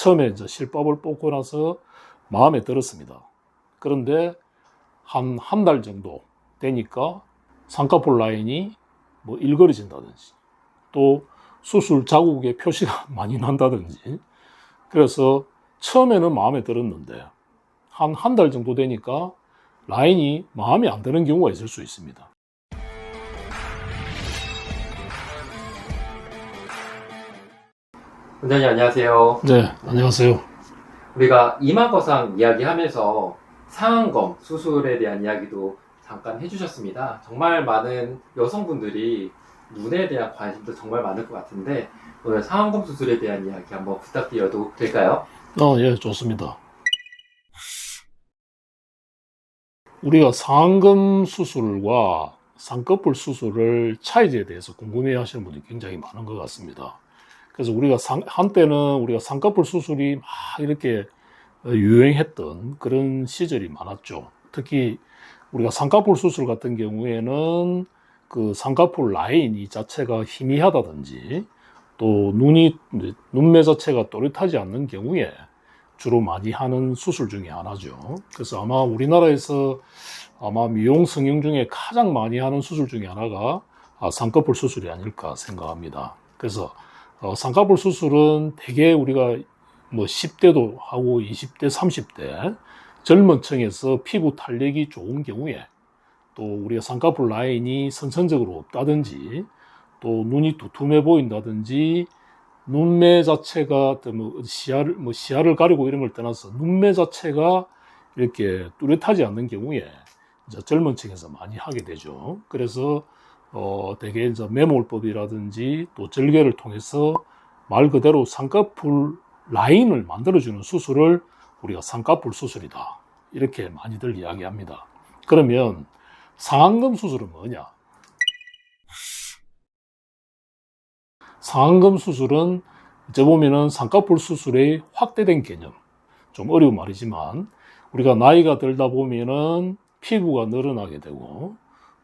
처음에 이제 실밥을 뽑고 나서 마음에 들었습니다. 그런데 한 한 달 정도 되니까 쌍꺼풀 라인이 뭐 일그러진다든지 또 수술 자국에 표시가 많이 난다든지 그래서 처음에는 마음에 들었는데 한 한 달 정도 되니까 라인이 마음에 안 드는 경우가 있을 수 있습니다. 원장님 안녕하세요. 네, 안녕하세요. 우리가 이마거상 이야기하면서 상안검 수술에 대한 이야기도 잠깐 해주셨습니다. 정말 많은 여성분들이 눈에 대한 관심도 정말 많을 것 같은데 오늘 상안검 수술에 대한 이야기 한번 부탁드려도 될까요? 어, 예, 좋습니다. 우리가 상안검 수술과 쌍꺼풀 수술을 차이에 대해서 궁금해 하시는 분들이 굉장히 많은 것 같습니다. 그래서 우리가 상, 한때는 우리가 쌍꺼풀 수술이 막 이렇게 유행했던 그런 시절이 많았죠. 특히 우리가 쌍꺼풀 수술 같은 경우에는 그 쌍꺼풀 라인 이 자체가 희미하다든지 또 눈이 눈매 자체가 또렷하지 않는 경우에 주로 많이 하는 수술 중에 하나죠. 그래서 아마 우리나라에서 아마 미용 성형 중에 가장 많이 하는 수술 중에 하나가 아, 쌍꺼풀 수술이 아닐까 생각합니다. 그래서 어, 쌍꺼풀 수술은 대개 우리가 뭐 10대도 하고 20대, 30대 젊은 층에서 피부 탄력이 좋은 경우에 또 우리가 쌍꺼풀 라인이 선천적으로 없다든지 또 눈이 두툼해 보인다든지 눈매 자체가 뭐 시야를 뭐 시야를 가리고 이런 걸 떠나서 눈매 자체가 이렇게 뚜렷하지 않는 경우에 젊은 층에서 많이 하게 되죠. 그래서 어 대개 이제 매몰법이라든지 또 절개를 통해서 말 그대로 쌍꺼풀 라인을 만들어주는 수술을 우리가 쌍꺼풀 수술이다 이렇게 많이들 이야기합니다. 그러면 상안검 수술은 뭐냐? 상안검 수술은 이제 보면은 쌍꺼풀 수술의 확대된 개념. 좀 어려운 말이지만 우리가 나이가 들다 보면은 피부가 늘어나게 되고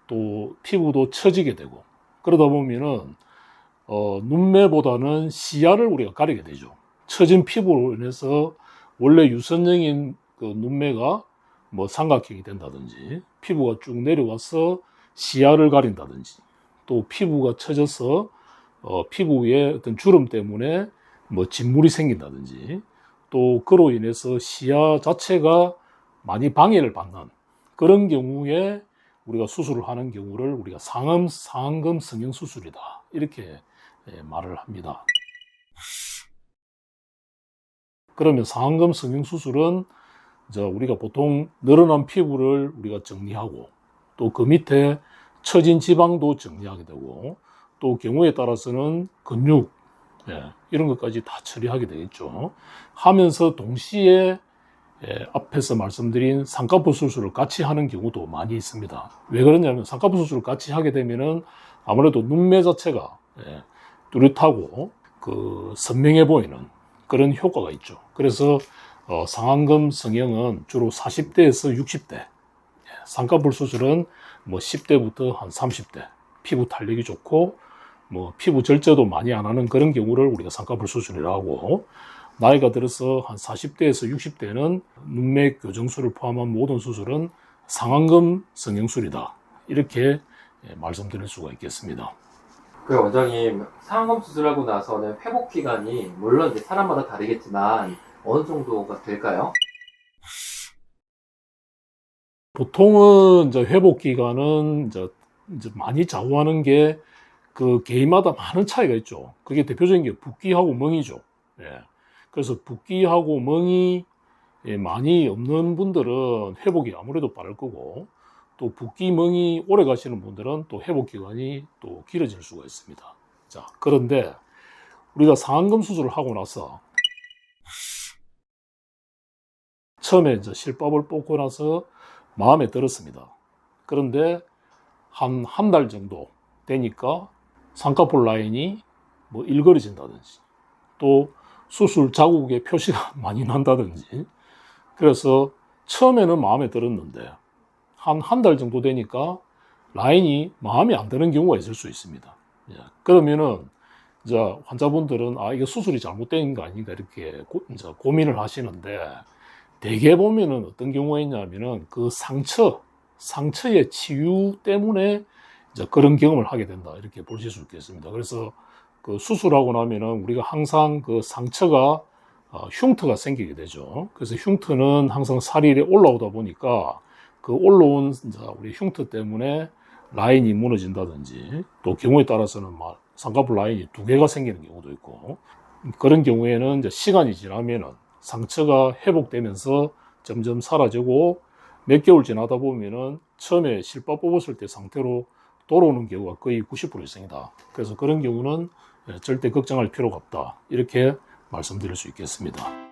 또 피부도 처지게 되고 그러다 보면은 어, 눈매보다는 시야를 우리가 가리게 되죠. 처진 피부로 인해서 원래 유선형인 그 눈매가 뭐 삼각형이 된다든지 피부가 쭉 내려와서 시야를 가린다든지 또 피부가 처져서 어, 피부 위에 어떤 주름 때문에 뭐 진물이 생긴다든지 또 그로 인해서 시야 자체가 많이 방해를 받는 그런 경우에 우리가 수술을 하는 경우를 우리가 상암 상금 성형 수술이다 이렇게 예, 말을 합니다. 그러면 상암금 성형 수술은 우리가 보통 늘어난 피부를 우리가 정리하고 또 그 밑에 처진 지방도 정리하게 되고 또 경우에 따라서는 근육 예, 이런 것까지 다 처리하게 되겠죠. 하면서 동시에 예, 앞에서 말씀드린 쌍꺼풀 수술을 같이 하는 경우도 많이 있습니다. 왜 그러냐면 쌍꺼풀 수술을 같이 하게 되면은 아무래도 눈매 자체가 예, 뚜렷하고 그 선명해 보이는 그런 효과가 있죠. 그래서 어, 상안검 성형은 주로 40대에서 60대, 예, 쌍꺼풀 수술은 뭐 10대부터 한 30대, 피부 탄력이 좋고 뭐 피부 절제도 많이 안 하는 그런 경우를 우리가 쌍꺼풀 수술이라고 하고 나이가 들어서 한 40대에서 60대는 눈매 교정술을 포함한 모든 수술은 상안검 성형술이다. 이렇게 예, 말씀드릴 수가 있겠습니다. 그 원장님 상안검 수술하고 나서는 회복 기간이 물론 이제 사람마다 다르겠지만 어느 정도가 될까요? 보통은 이제 회복 기간은 이제, 이제 많이 좌우하는 게 그 개인마다 많은 차이가 있죠. 그게 대표적인 게 붓기하고 멍이죠. 예. 그래서 붓기하고 멍이 예, 많이 없는 분들은 회복이 아무래도 빠를 거고 또 붓기 멍이 오래 가시는 분들은 또 회복 기간이 또 길어질 수가 있습니다. 자, 그런데 우리가 상안검 수술을 하고 나서 처음에 이제 실밥을 뽑고 나서 마음에 들었습니다. 그런데 한 한 달 정도 되니까 쌍꺼풀 라인이 뭐 일그러진다든지 또 수술 자국에 표시가 많이 난다든지 그래서 처음에는 마음에 들었는데 한 한 달 정도 되니까 라인이 마음에 안 드는 경우가 있을 수 있습니다. 예, 그러면은 이제 환자분들은 아 이게 수술이 잘못된 거 아닌가 이렇게 고, 이제 고민을 하시는데 대개 보면은 어떤 경우가 있냐면은 그 상처 상처의 치유 때문에 이제 그런 경험을 하게 된다 이렇게 보실 수 있겠습니다. 그래서 그 수술하고 나면은 우리가 항상 그 상처가 어, 흉터가 생기게 되죠. 그래서 흉터는 항상 살이 올라오다 보니까 그 올라온 우리 흉터 때문에 라인이 무너진다든지 또 경우에 따라서는 막 쌍꺼풀 라인이 두 개가 생기는 경우도 있고 그런 경우에는 이제 시간이 지나면은 상처가 회복되면서 점점 사라지고 몇 개월 지나다 보면은 처음에 실밥 뽑았을 때 상태로 돌아오는 경우가 거의 90% 이상이다. 그래서 그런 경우는 절대 걱정할 필요가 없다. 이렇게 말씀드릴 수 있겠습니다.